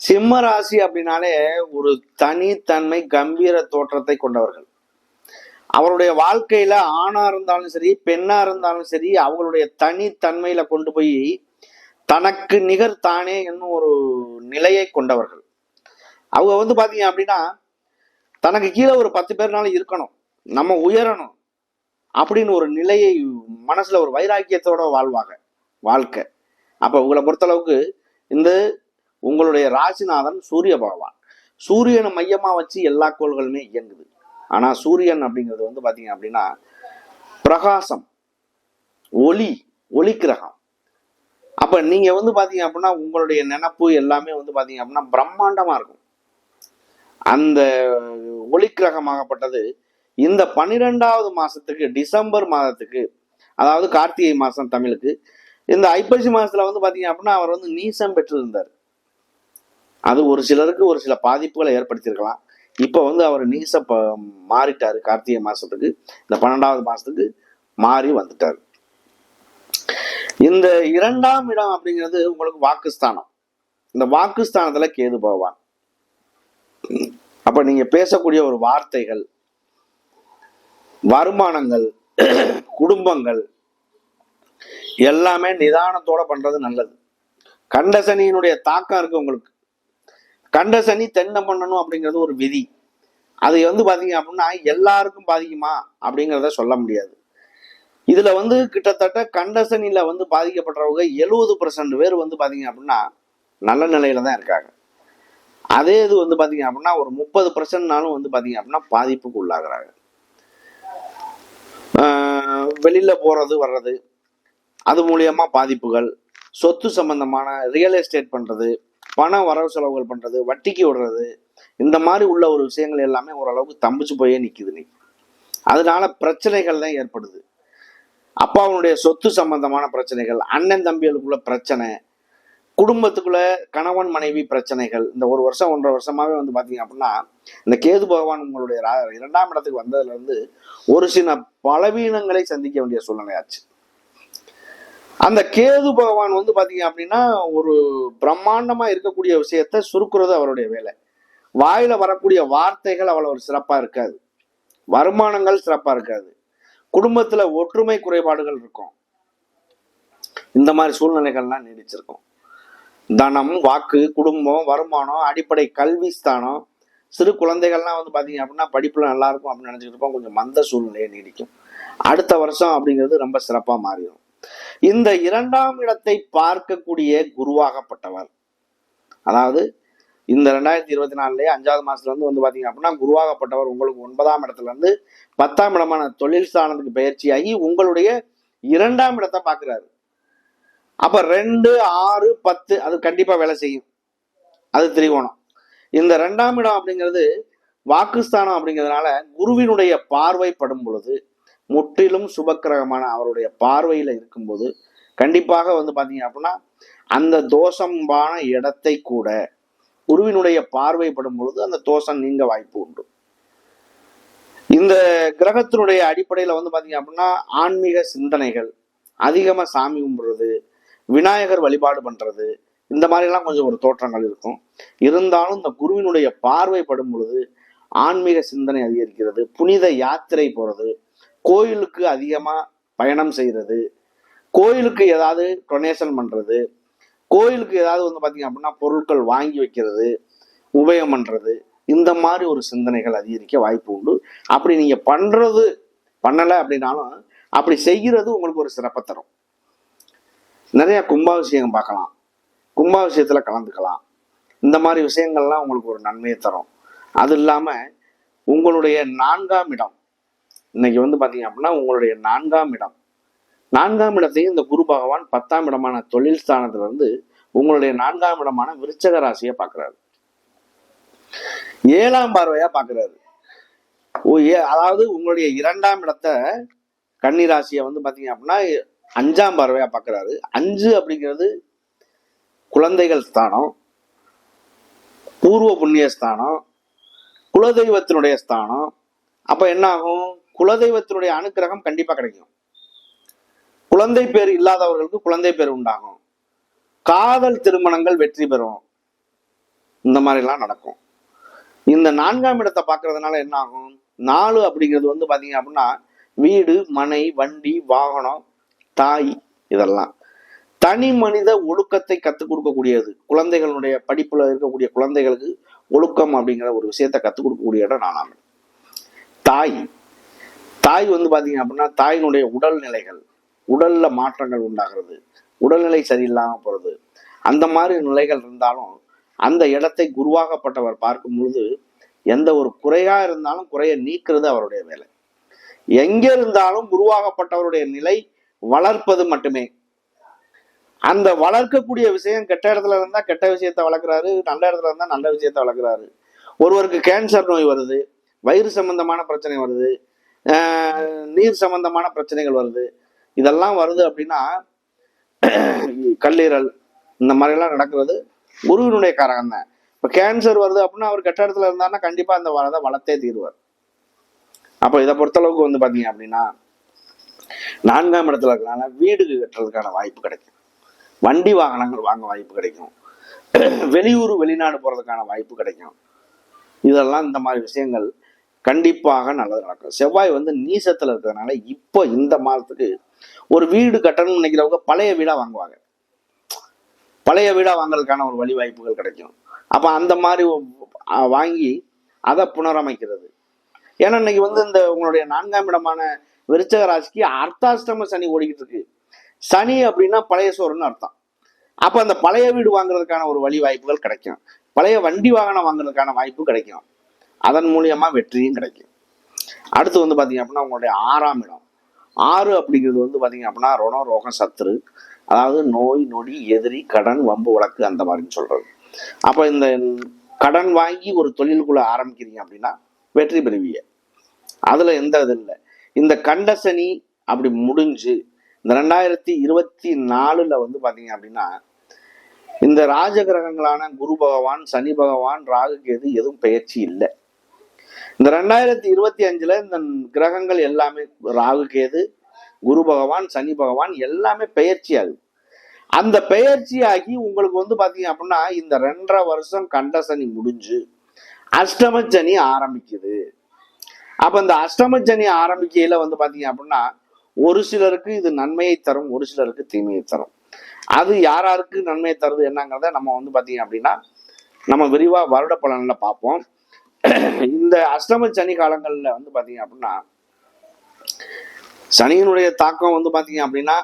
சிம்ம ராசி அப்படின்னாலே ஒரு தனித்தன்மை கம்பீர தோற்றத்தை கொண்டவர்கள். அவருடைய வாழ்க்கையில ஆணா இருந்தாலும் சரி பெண்ணா இருந்தாலும் சரி அவங்களுடைய தனித்தன்மையில கொண்டு போய் தனக்கு நிகர் தானே என்னும் ஒரு நிலையை கொண்டவர்கள். அவங்க வந்து பாத்தீங்க அப்படின்னா தனக்கு கீழே ஒரு பத்து பேர்னாலும் இருக்கணும் நம்ம உயரணும் அப்படின்னு ஒரு நிலையை மனசுல ஒரு வைராக்கியத்தோட வாழ்வாங்க வாழ்க்கை. அப்ப உங்களை பொறுத்தளவுக்கு இந்த உங்களுடைய ராசிநாதன் சூரிய பகவான். சூரியனை மையமா வச்சு எல்லா கோள்களுமே இயங்குது. ஆனா சூரியன் அப்படிங்கிறது வந்து பாத்தீங்க அப்படின்னா பிரகாசம் ஒளி ஒளி கிரகம் அப்ப நீங்க வந்து பாத்தீங்க அப்படின்னா உங்களுடைய நினப்பு எல்லாமே வந்து பாத்தீங்க அப்படின்னா பிரம்மாண்டமா இருக்கும். அந்த ஒளி கிரகமாகப்பட்டது இந்த பன்னிரெண்டாவது மாசத்துக்கு டிசம்பர் மாதத்துக்கு அதாவது கார்த்திகை மாசம் தமிழுக்கு இந்த ஐப்பசி மாசத்துல வந்து பாத்தீங்க அப்படின்னா அவர் வந்து நீசம் பெற்றிருந்தார். அது ஒரு சிலருக்கு ஒரு சில பாதிப்புகளை ஏற்படுத்தியிருக்கலாம். இப்போ வந்து அவர் நீச ப மாறிட்டார். கார்த்திகை மாசத்துக்கு இந்த பன்னெண்டாவது மாசத்துக்கு மாறி வந்துட்டார். இந்த இரண்டாம் இடம் அப்படிங்கிறது உங்களுக்கு வாக்குஸ்தானம். இந்த வாக்குஸ்தானத்துல கேது பகவான். அப்ப நீங்க பேசக்கூடிய ஒரு வார்த்தைகள் வருமானங்கள் குடும்பங்கள் எல்லாமே நிதானத்தோட பண்றது நல்லது. கண்டசனியினுடைய தாக்கம் இருக்கு உங்களுக்கு. கண்டசனி தென்னை பண்ணணும் அப்படிங்கிறது ஒரு விதி. அது வந்து பாத்தீங்க அப்படின்னா எல்லாருக்கும் பாதிக்குமா? அப்படிங்கிறத சொல்ல முடியாது. இதுல வந்து கிட்டத்தட்ட கண்டசனில வந்து பாதிக்கப்படுறவங்க எழுபது பர்சன்ட் பேர் வந்து பாத்தீங்க அப்படின்னா நல்ல நிலையில தான் இருக்காங்க. அதே இது வந்து பாத்தீங்க அப்படின்னா ஒரு முப்பது பர்சன்ட்னாலும் வந்து பாத்தீங்க அப்படின்னா பாதிப்புக்கு உள்ளாகிறாங்க. வெளியில் வெளியில போறது வர்றது அது மூலியமா பாதிப்புகள் சொத்து சம்பந்தமான ரியல் எஸ்டேட் பண்றது பணம் வரவு செலவுகள் பண்றது வட்டிக்கு விடுறது இந்த மாதிரி உள்ள ஒரு விஷயங்கள் எல்லாமே ஓரளவுக்கு தம்பிச்சு போயே நிக்குது நீ அதனால பிரச்சனைகள் தான் ஏற்படுது. அப்பாவுடைய சொத்து சம்பந்தமான பிரச்சனைகள் அண்ணன் தம்பிகளுக்குள்ள பிரச்சனை குடும்பத்துக்குள்ள கணவன் மனைவி பிரச்சனைகள் இந்த ஒரு வருஷம் ஒன்றரை வருஷமாவே வந்து பார்த்தீங்க அப்படின்னா இந்த கேது பகவான் உங்களுடைய ரா- இரண்டாம் இடத்துக்கு வந்ததுல இருந்து ஒரு சில பலவீனங்களை சந்திக்க வேண்டிய சூழ்நிலையாச்சு. அந்த கேது பகவான் வந்து பாத்தீங்க அப்படின்னா ஒரு பிரம்மாண்டமா இருக்கக்கூடிய விஷயத்த சுருக்குறது அவருடைய வேலை. வாயில வரக்கூடிய வார்த்தைகள் அவ்வளவு ஒரு சிறப்பா இருக்காது. வருமானங்கள் சிறப்பா இருக்காது. குடும்பத்துல ஒற்றுமை குறைபாடுகள் இருக்கும். இந்த மாதிரி சூழ்நிலைகள்லாம் நீடிச்சிருக்கும். தனம் வாக்கு குடும்பம் வருமானம் அடிப்படை கல்வி ஸ்தானம் சிறு குழந்தைகள்லாம் வந்து பாத்தீங்க அப்படின்னா படிப்புல நல்லா இருக்கும் அப்படின்னு நினைச்சிட்டு இருப்போம். கொஞ்சம் மந்த சூழ்நிலையை நீடிக்கும். அடுத்த வருஷம் அப்படிங்கிறது ரொம்ப சிறப்பா மாறிடும். இந்த இரண்டாம் இடத்தை பார்க்கக்கூடிய குருவாகப்பட்டவர். அதாவது இந்த ரெண்டாயிரத்தி இருபத்தி நாலுலேயே அஞ்சாவது மாசத்துல இருந்து வந்து பாத்தீங்க அப்படின்னா குருவாகப்பட்டவர் உங்களுக்கு ஒன்பதாம் இடத்துல இருந்து பத்தாம் இடமான தொழில் ஸ்தானத்துக்கு பயிற்சியாகி உங்களுடைய இரண்டாம் இடத்தை பார்க்கிறாரு. அப்ப ரெண்டு ஆறு பத்து அது கண்டிப்பா வேலை செய்யும். அது திரிகோணம். இந்த ரெண்டாம் இடம் அப்படிங்கிறது வாக்குஸ்தானம் அப்படிங்கிறதுனால குருவினுடைய பார்வை படும் பொழுது முற்றிலும் சுபக்கிரகமான அவருடைய பார்வையில் இருக்கும்போது கண்டிப்பாக வந்து பார்த்தீங்க அப்படின்னா அந்த தோஷம்பான இடத்தை கூட குருவினுடைய பார்வைப்படும் பொழுது அந்த தோஷம் நீங்க வாய்ப்பு உண்டு. இந்த கிரகத்தினுடைய அடிப்படையில் வந்து பார்த்தீங்க அப்படின்னா ஆன்மீக சிந்தனைகள் அதிகமாக சாமி கும்பிடுறது விநாயகர் வழிபாடு பண்ணுறது இந்த மாதிரிலாம் கொஞ்சம் ஒரு தோற்றங்கள் இருக்கும். இருந்தாலும் இந்த குருவினுடைய பார்வைப்படும் பொழுது ஆன்மீக சிந்தனை அதிகரிக்கிறது புனித யாத்திரை போகிறது கோயிலுக்கு அதிகமாக பயணம் செய்கிறது கோயிலுக்கு ஏதாவது டொனேஷன் பண்ணுறது கோயிலுக்கு ஏதாவது வந்து பார்த்தீங்க அப்படின்னா பொருட்கள் வாங்கி வைக்கிறது உபயோகம் பண்ணுறது இந்த மாதிரி ஒரு சிந்தனைகள் அதிகரிக்க வாய்ப்பு உண்டு. அப்படி நீங்கள் பண்ணுறது பண்ணலை அப்படின்னாலும் அப்படி செய்கிறது உங்களுக்கு ஒரு சிறப்பை தரும். நிறையா கும்பாபிஷேகம் பார்க்கலாம். கும்பாபிஷேகத்தில் கலந்துக்கலாம். இந்த மாதிரி விஷயங்கள்லாம் உங்களுக்கு ஒரு நன்மையை தரும். அது இல்லாமல் உங்களுடைய நான்காம் இடம் இன்னைக்கு வந்து பாத்தீங்க அப்படின்னா உங்களுடைய நான்காம் இடம். நான்காம் இடத்தையும் இந்த குரு பகவான் பத்தாம் இடமான தொழில் ஸ்தானத்துல இருந்து உங்களுடைய நான்காம் இடமான விருச்சக ராசியை பார்க்குறாரு ஏழாம் பார்வையா பார்க்குறாரு ஓ, ஏ- அதாவது உங்களுடைய இரண்டாம் இடத்தை கன்னி ராசியை வந்து பாத்தீங்க அப்படின்னா அஞ்சாம் பார்வையா பார்க்குறாரு அஞ்சு அப்படிங்கிறது குழந்தைகள் ஸ்தானம் பூர்வ புண்ணிய ஸ்தானம் குலதெய்வத்தினுடைய ஸ்தானம். அப்ப என்ன ஆகும்? குலதெய்வத்தினுடைய அனுக்கிரகம் கண்டிப்பா கிடைக்கும். குழந்தை பேர் இல்லாதவர்களுக்கு குழந்தை பேர் உண்டாகும். காதல் திருமணங்கள் வெற்றி பெறும். இந்த மாதிரிலாம் நடக்கும். இந்த நான்காம் இடத்தை பார்க்கறதுனால என்ன ஆகும்? நாலு அப்படிங்கிறது வந்து பாத்தீங்க அப்படின்னா வீடு மனை வண்டி வாகனம் தாய் இதெல்லாம். தனி மனித ஒழுக்கத்தை கத்துக் கொடுக்கக்கூடியது. குழந்தைகளுடைய படிப்புல இருக்கக்கூடிய குழந்தைகளுக்கு ஒழுக்கம் அப்படிங்கிற ஒரு விஷயத்தை கத்துக் கொடுக்கக்கூடிய இடம் நானாம் தாய். தாய் வந்து பார்த்தீங்க அப்படின்னா தாயினுடைய உடல்நிலைகள் உடல்ல மாற்றங்கள் உண்டாகிறது. உடல்நிலை சரியில்லாமல் போகிறது அந்த மாதிரி நிலைகள் இருந்தாலும் அந்த இடத்தை குருவாகப்பட்டவர் பார்க்கும் பொழுது எந்த ஒரு குறையா இருந்தாலும் குறைய நீக்கிறது அவருடைய வேலை. எங்கே இருந்தாலும் குருவாகப்பட்டவருடைய நிலை வளர்ப்பது மட்டுமே. அந்த வளர்க்கக்கூடிய விஷயம் கெட்ட இடத்துல இருந்தால் கெட்ட விஷயத்தை வளர்க்குறாரு நல்ல இடத்துல இருந்தால் நல்ல விஷயத்தை வளர்க்குறாரு. ஒருவருக்கு கேன்சர் நோய் வருது வயிறு சம்பந்தமான பிரச்சனை வருது நீர் சம்பந்தமான பிரச்சனைகள் வருது. இதெல்லாம் வருது அப்படின்னா கல்லீரல் இந்த மாதிரிலாம் நடக்கிறது. குருவினுடைய காரகம் தான். இப்போ கேன்சர் வருது அப்படின்னா அவர் கெட்ட இடத்துல இருந்தாருன்னா கண்டிப்பாக அந்த வரதை வளர்த்தே தீருவார். அப்போ இதை பொறுத்தளவுக்கு வந்து பார்த்தீங்க அப்படின்னா நான்காம் இடத்துல இருக்கிறனால வீடு கட்டுறதுக்கான வாய்ப்பு கிடைக்கும். வண்டி வாகனங்கள் வாங்க வாய்ப்பு கிடைக்கும். வெளியூர் வெளிநாடு போகிறதுக்கான வாய்ப்பு கிடைக்கும். இதெல்லாம் இந்த மாதிரி விஷயங்கள் கண்டிப்பாக நல்லது நடக்கும். செவ்வாய் வந்து நீசத்தில் இருக்கிறதுனால இப்போ இந்த மாதத்துக்கு ஒரு வீடு கட்டணும்னு நினைக்கிறவங்க பழைய வீடாக வாங்குவாங்க. பழைய வீடாக வாங்குறதுக்கான ஒரு வழி வாய்ப்புகள் கிடைக்கும். அப்போ அந்த மாதிரி வாங்கி அதை புனரமைக்கிறது. ஏன்னா இன்னைக்கு வந்து இந்த உங்களுடைய நான்காம் இடமான விருச்சக ராசிக்கு அர்த்தாஷ்டம சனி ஓடிக்கிட்டு இருக்கு. சனி அப்படின்னா பழைய சோறுன்னு அர்த்தம். அப்போ அந்த பழைய வீடு வாங்குறதுக்கான ஒரு வழி வாய்ப்புகள் கிடைக்கும். பழைய வண்டி வாகனம் வாங்குறதுக்கான வாய்ப்பு கிடைக்கும். அதன் மூலியமா வெற்றியும் கிடைக்கும். அடுத்து வந்து பாத்தீங்க அப்படின்னா உங்களுடைய ஆறாம் இடம். ஆறு அப்படிங்கிறது வந்து பாத்தீங்க அப்படின்னா ரணம் ரோகம் சத்துரு அதாவது நோய் நொடி எதிரி கடன் வம்பு வழக்கு அந்த மாதிரின்னு சொல்றது. அப்ப இந்த கடன் வாங்கி ஒரு தொழிலுக்குள்ள ஆரம்பிக்கிறீங்க அப்படின்னா வெற்றி பெறுவீங்க. அதுல எந்த இது இல்லை. இந்த கண்டசனி அப்படி முடிஞ்சு இந்த ரெண்டாயிரத்தி இருபத்தி நாலுல வந்து பாத்தீங்க அப்படின்னா இந்த ராஜகிரகங்களான குரு பகவான் சனி பகவான் ராகு கேது எதுவும் பெயர்ச்சி இல்லை. இந்த ரெண்டாயிரத்தி இருபத்தி அஞ்சுல இந்த கிரகங்கள் எல்லாமே ராகு கேது குரு பகவான் சனி பகவான் எல்லாமே பெயர்ச்சி ஆகுது அந்த பெயர்ச்சி ஆகி உங்களுக்கு வந்து பாத்தீங்க அப்படின்னா இந்த ரெண்டரை வருஷம் கண்ட சனி முடிஞ்சு அஷ்டம சனி ஆரம்பிக்குது. அப்ப இந்த அஷ்டம சனி ஆரம்பிக்கையில வந்து பாத்தீங்க அப்படின்னா ஒரு சிலருக்கு இது நன்மையை தரும் ஒரு சிலருக்கு தீமையை தரும். அது யார் யாருக்கு நன்மையை தருது என்னங்கிறத நம்ம வந்து பாத்தீங்க அப்படின்னா நம்ம விரிவா வருட பலன்ல பார்ப்போம் இந்த அஷ்டம சனி காலங்கள்ல வந்து பாத்தீங்க அப்படின்னா சனியினுடைய தாக்கம் வந்து பாத்தீங்க அப்படின்னா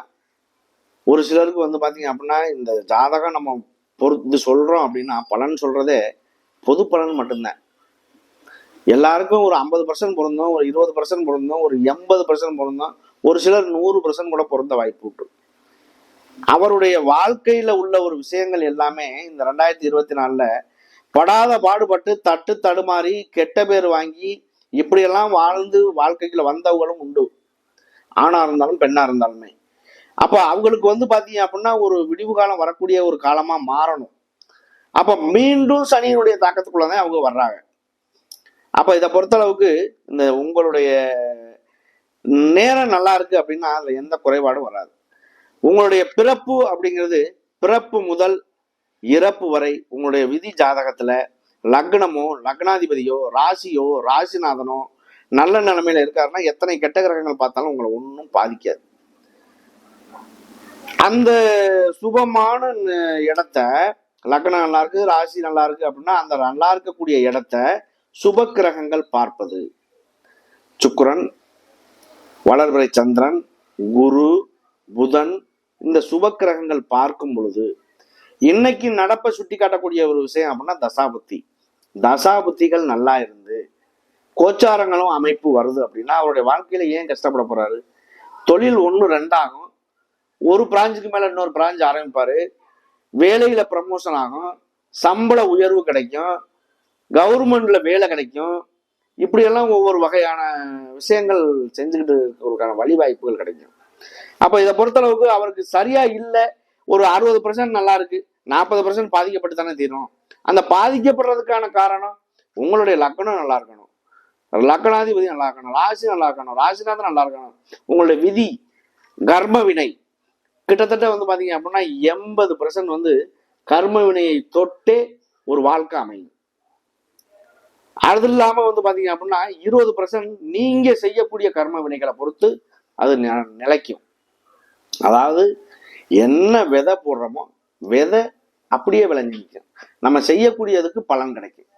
ஒரு சிலருக்கு வந்து பாத்தீங்க அப்படின்னா இந்த ஜாதகம் நம்ம பொறுத்து சொல்றோம் அப்படின்னா பலன் சொல்றதே பொது பலன் மட்டும்தான். எல்லாருக்கும் ஒரு ஐம்பது பர்சன்ட் பொருந்தோம் ஒரு இருபது பர்சன்ட் பொருந்தோம் ஒரு எண்பது பர்சன்ட் பொருந்தோம் ஒரு சிலர் நூறு பர்சன்ட் கூட பொருந்த வாய்ப்பு உண்டு. அவருடைய வாழ்க்கையில உள்ள ஒரு விஷயங்கள் எல்லாமே இந்த ரெண்டாயிரத்தி இருபத்தி நாலுல படாத பாடுபட்டு தட்டு தடுமாறி கெட்ட பேர் வாங்கி இப்படியெல்லாம் வாழ்ந்து வாழ்க்கைக்குள்ள வந்தவங்களும் உண்டு. ஆணாக இருந்தாலும் பெண்ணாக இருந்தாலுமே. அப்போ அவங்களுக்கு வந்து பார்த்தீங்க அப்படின்னா ஒரு விடிவு காலம் வரக்கூடிய ஒரு காலமாக மாறணும். அப்போ மீண்டும் சனியினுடைய தாக்கத்துக்குள்ளதான் அவங்க வர்றாங்க. அப்போ இதை பொறுத்தளவுக்கு இந்த உங்களுடைய நேரம் நல்லா இருக்குது அப்படின்னா அதில் எந்த குறைபாடும் வராது. உங்களுடைய பிறப்பு அப்படிங்கிறது பிறப்பு முதல் இறப்பு வரை உங்களுடைய விதி ஜாதகத்துல லக்னமோ லக்னாதிபதியோ ராசியோ ராசிநாதனோ நல்ல நிலைமையில இருக்காருன்னா எத்தனை கெட்ட கிரகங்கள் பார்த்தாலும் உங்களை ஒன்றும் பாதிக்காது. அந்த சுபமான இடத்த லக்னம் நல்லா இருக்கு ராசி நல்லா இருக்கு அப்படின்னா அந்த நல்லா இருக்கக்கூடிய இடத்த சுப கிரகங்கள் பார்ப்பது. சுக்கிரன் வளர்பிறை சந்திரன் குரு புதன் இந்த சுப கிரகங்கள் பார்க்கும் பொழுது இன்னைக்கு நடப்பை சுட்டி காட்டக்கூடிய ஒரு விஷயம் அப்படின்னா தசாபுத்தி. தசாபுத்திகள் நல்லா இருந்து கோச்சாரங்களும் அமைப்பு வருது அப்படின்னா அவருடைய வாழ்க்கையில ஏன் கஷ்டப்பட போறாரு? தொழில் ஒன்று ரெண்டாகும். ஒரு பிராஞ்சுக்கு மேல இன்னொரு பிராஞ்ச் ஆரம்பிப்பாரு. வேலையில ப்ரமோஷன் ஆகும். சம்பள உயர்வு கிடைக்கும். கவர்மெண்ட்ல வேலை கிடைக்கும். இப்படியெல்லாம் ஒவ்வொரு வகையான விஷயங்கள் செஞ்சுக்கிட்டு இருக்கிறதுக்கான வழிவாய்ப்புகள் கிடைக்கும். அப்ப இதை பொறுத்தளவுக்கு அவருக்கு சரியா இல்லை. ஒரு அறுபது பர்சன்ட் நல்லா இருக்கு. நாற்பது பர்சன்ட் பாதிக்கப்பட்டு தானே தீரும். அந்த பாதிக்கப்படுறதுக்கான காரணம் உங்களுடைய லக்கணம் நல்லா இருக்கணும். லக்கணாதிபதி நல்லா இருக்கணும். ராசி நல்லா இருக்கணும். ராசிநாதன் நல்லா இருக்கணும். உங்களுடைய விதி கர்ம வினை. கிட்டத்தட்ட வந்து பாத்தீங்க அப்படின்னா எண்பது பர்சன்ட் வந்து கர்ம வினையை தொட்டே ஒரு வாழ்க்கை அமையும். அது இல்லாம வந்து பாத்தீங்க அப்படின்னா இருபது பர்சன்ட் நீங்க செய்யக்கூடிய கர்ம வினைகளை பொறுத்து அது நிலைக்கும். அதாவது என்ன விதை போடுறோமோ விதை அப்படியே விளைஞ்சு நிற்கும் நம்ம செய்யக்கூடியதுக்கு பலன் கிடைக்கும்.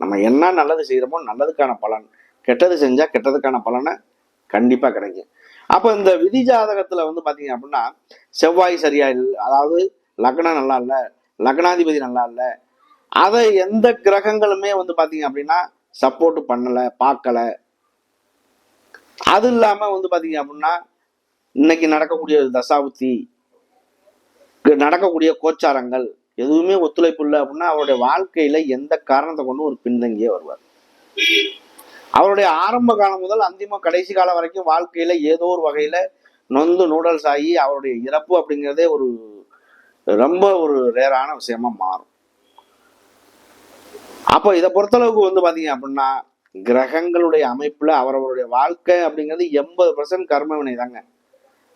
நம்ம என்ன நல்லது செய்கிறோமோ நல்லதுக்கான பலன் கெட்டது செஞ்சால் கெட்டதுக்கான பலனை கண்டிப்பாக கிடைக்கும். அப்போ இந்த விதி ஜாதகத்தில் வந்து பார்த்தீங்க அப்படின்னா செவ்வாய் சரியா இல்லை அதாவது லக்னம் நல்லா இல்லை லக்னாதிபதி நல்லா இல்லை அதை எந்த கிரகங்களுமே வந்து பார்த்தீங்க அப்படின்னா சப்போர்ட் பண்ணலை பார்க்கல. அது இல்லாமல் வந்து பார்த்தீங்க அப்படின்னா இன்னைக்கு நடக்கக்கூடிய தசாபுத்தி நடக்கக்கூடிய கோச்சாரங்கள் எதுவுமே ஒத்துழைப்பு இல்லை அப்படின்னா அவருடைய வாழ்க்கையில எந்த காரணத்தை கொண்டு ஒரு பின்தங்கியே வருவார். அவருடைய ஆரம்ப காலம் முதல் அந்திம கடைசி காலம் வரைக்கும் வாழ்க்கையில ஏதோ ஒரு வகையில நொந்து நூடல்ஸ் ஆகி அவருடைய இறப்பு அப்படிங்கிறதே ஒரு ரொம்ப ஒரு ரேரான விஷயமா மாறும். அப்போ இதை பொறுத்தளவுக்கு வந்து பாத்தீங்க அப்படின்னா கிரகங்களுடைய அமைப்புல அவரவருடைய வாழ்க்கை அப்படிங்கிறது எண்பது பர்சன்ட் கர்மவினை தாங்க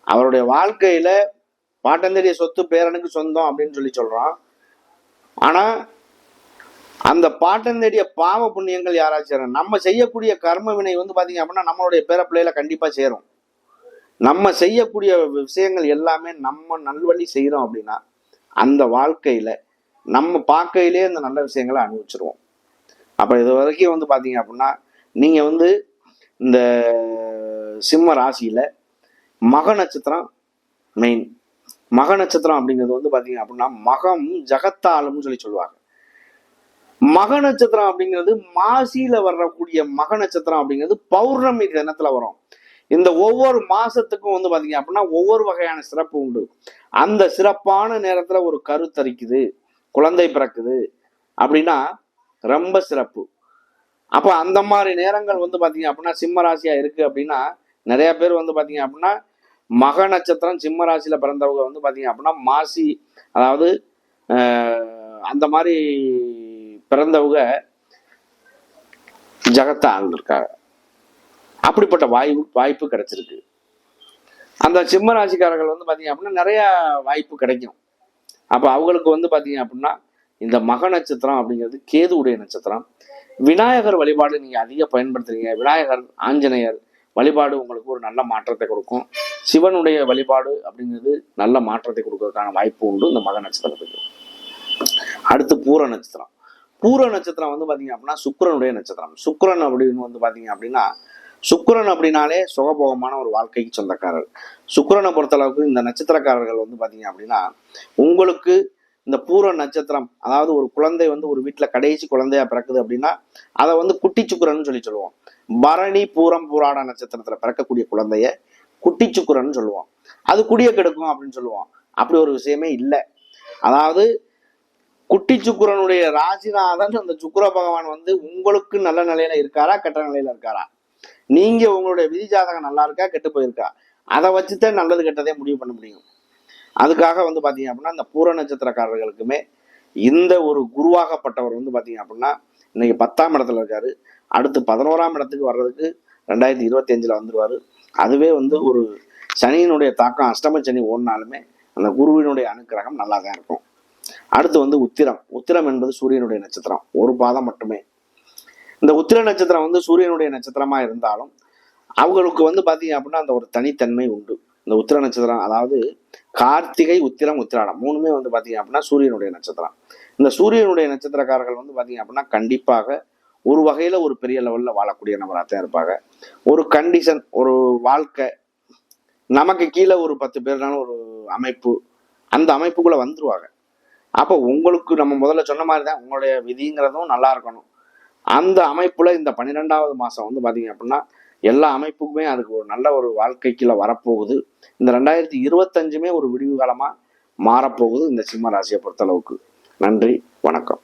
அவருடைய வாழ்க்கையில பாட்டந்தேடிய சொத்து பேரனுக்கு சொந்தம் அப்படின்னு சொல்லி சொல்றோம் ஆனா அந்த பாட்டந்தேடிய பாவ புண்ணியங்கள் யாராச்சும் நம்ம செய்யக்கூடிய கர்ம வினை வந்து பாத்தீங்க அப்படின்னா நம்மளுடைய பேர பிள்ளையில கண்டிப்பா சேரும். நம்ம செய்யக்கூடிய விஷயங்கள் எல்லாமே நம்ம நல்வழி செய்யறோம் அப்படின்னா அந்த வாழ்க்கையில நம்ம பார்க்கையிலே அந்த நல்ல விஷயங்களை அனுபவிச்சிருவோம். அப்ப இது வரைக்கும் வந்து பாத்தீங்க அப்படின்னா நீங்க வந்து இந்த சிம்ம ராசியில மக நட்சத்திரம் மெயின் மக நட்சத்திரம் அப்படிங்கிறது வந்து பாத்தீங்க அப்படின்னா மகம் ஜகத்தாளம்னு சொல்லி சொல்லுவாங்க. மக நட்சத்திரம் அப்படிங்கிறது மாசியில வரக்கூடிய மக நட்சத்திரம் அப்படிங்கிறது பௌர்ணமி தினத்துல வரும். இந்த ஒவ்வொரு மாசத்துக்கும் வந்து பாத்தீங்க அப்படின்னா ஒவ்வொரு வகையான சிறப்பு உண்டு. அந்த சிறப்பான நேரத்துல ஒரு கருத்தரிக்குது குழந்தை பிறக்குது அப்படின்னா ரொம்ப சிறப்பு. அப்போ அந்த மாதிரி நேரங்கள் வந்து பார்த்தீங்க அப்படின்னா சிம்ம ராசியா இருக்கு அப்படின்னா நிறைய பேர் வந்து பாத்தீங்க அப்படின்னா மக நட்சத்திரம் சிம்ம ராசியில பிறந்தவங்க வந்து பார்த்தீங்க அப்படின்னா மாசி அதாவது அந்த மாதிரி பிறந்தவங்க ஜகத்த ஆழ்ந்திருக்காங்க அப்படிப்பட்ட வாய்ப்பு வாய்ப்பு கிடைச்சிருக்கு. அந்த சிம்ம ராசிக்காரர்கள் வந்து பார்த்தீங்க அப்படின்னா நிறைய வாய்ப்பு கிடைக்கும். அப்போ அவங்களுக்கு வந்து பார்த்தீங்க அப்படின்னா இந்த மக நட்சத்திரம் அப்படிங்கிறது கேது உடைய நட்சத்திரம். விநாயகர் வழிபாடு நீங்கள் அதிக பயன்படுத்துறீங்க. விநாயகர் ஆஞ்சநேயர் வழிபாடு உங்களுக்கு ஒரு நல்ல மாற்றத்தை கொடுக்கும். சிவனுடைய வழிபாடு அப்படிங்கிறது நல்ல மாற்றத்தை கொடுக்கறதுக்கான வாய்ப்பு உண்டு இந்த மக நட்சத்திரத்துக்கு. அடுத்து பூர நட்சத்திரம். பூர நட்சத்திரம் வந்து பார்த்தீங்க அப்படின்னா சுக்கிரனுடைய நட்சத்திரம். சுக்கரன் அப்படின்னு வந்து பார்த்தீங்க அப்படின்னா சுக்கரன் அப்படின்னாலே சுகபோகமான ஒரு வாழ்க்கைக்கு சொந்தக்காரர். சுக்கரனை பொறுத்தளவுக்கு இந்த நட்சத்திரக்காரர்கள் வந்து பார்த்தீங்க அப்படின்னா உங்களுக்கு இந்த பூர நட்சத்திரம் அதாவது ஒரு குழந்தை வந்து ஒரு வீட்டில் கடைசி குழந்தையா பிறக்குது அப்படின்னா அதை வந்து குட்டி சுக்கரன் சொல்லி சொல்லுவோம். பரணி பூரம் பூராட நட்சத்திரத்துல பிறக்கக்கூடிய குழந்தைய குட்டி சுக்கிரன்னு சொல்லுவோம் அது குடிய கெடுக்கும் அப்படின்னு சொல்லுவோம் அப்படி ஒரு விஷயமே இல்லை. அதாவது குட்டி சுக்கிரனுடைய ராசிநாதன் அந்த சுக்கிர பகவான் வந்து உங்களுக்கு நல்ல நிலையில இருக்காரா கெட்ட நிலையில இருக்காரா? நீங்க உங்களுடைய விதி ஜாதகம் நல்லா இருக்கா கெட்டு போயிருக்கா? அதை வச்சுதான் நல்லது கெட்டதே முடிவு பண்ண முடியும். அதுக்காக வந்து பாத்தீங்க அப்படின்னா இந்த பூர நட்சத்திரக்காரர்களுக்குமே இந்த ஒரு குருவாகப்பட்டவர் வந்து பாத்தீங்க அப்படின்னா இன்னைக்கு பத்தாம் இடத்துல இருக்காரு. அடுத்து பதினோராம் இடத்துக்கு வர்றதுக்கு ரெண்டாயிரத்தி இருபத்தி அஞ்சில் வந்துடுவார் அதுவே வந்து ஒரு சனியினுடைய தாக்கம் அஷ்டம சனி ஓடினாலுமே அந்த குருவினுடைய அனுக்கிரகம் நல்லா தான் இருக்கும். அடுத்து வந்து உத்திரம். உத்திரம் என்பது சூரியனுடைய நட்சத்திரம். ஒரு பாதம் மட்டுமே. இந்த உத்திர நட்சத்திரம் வந்து சூரியனுடைய நட்சத்திரமா இருந்தாலும் அவங்களுக்கு வந்து பார்த்தீங்க அப்படின்னா அந்த ஒரு தனித்தன்மை உண்டு. இந்த உத்திர நட்சத்திரம் அதாவது கார்த்திகை உத்திரம் உத்திராடம் மூணுமே வந்து பார்த்தீங்க அப்படின்னா சூரியனுடைய நட்சத்திரம். இந்த சூரியனுடைய நட்சத்திரக்காரர்கள் வந்து பார்த்தீங்க அப்படின்னா கண்டிப்பாக ஒரு வகையில் ஒரு பெரிய லெவலில் வாழக்கூடிய நபராக தான் இருப்பாங்க. ஒரு கண்டிஷன் ஒரு வாழ்க்கை நமக்கு கீழே ஒரு பத்து பேர்னாலும் ஒரு அமைப்பு அந்த அமைப்புக்குள்ளே வந்துருவாங்க. அப்போ உங்களுக்கு நம்ம முதல்ல சொன்ன மாதிரி தான் உங்களுடைய விதிங்கிறதும் நல்லா இருக்கணும். அந்த அமைப்பில் இந்த பன்னிரெண்டாவது மாதம் வந்து பார்த்தீங்க அப்படின்னா எல்லா அமைப்புக்குமே அதுக்கு ஒரு நல்ல ஒரு வாழ்க்கைக்குள்ள வரப்போகுது. இந்த ரெண்டாயிரத்தி இருபத்தஞ்சுமே ஒரு விடிவு காலமாக மாறப்போகுது இந்த சிம்ம ராசியை பொறுத்தளவுக்கு. நன்றி வணக்கம்.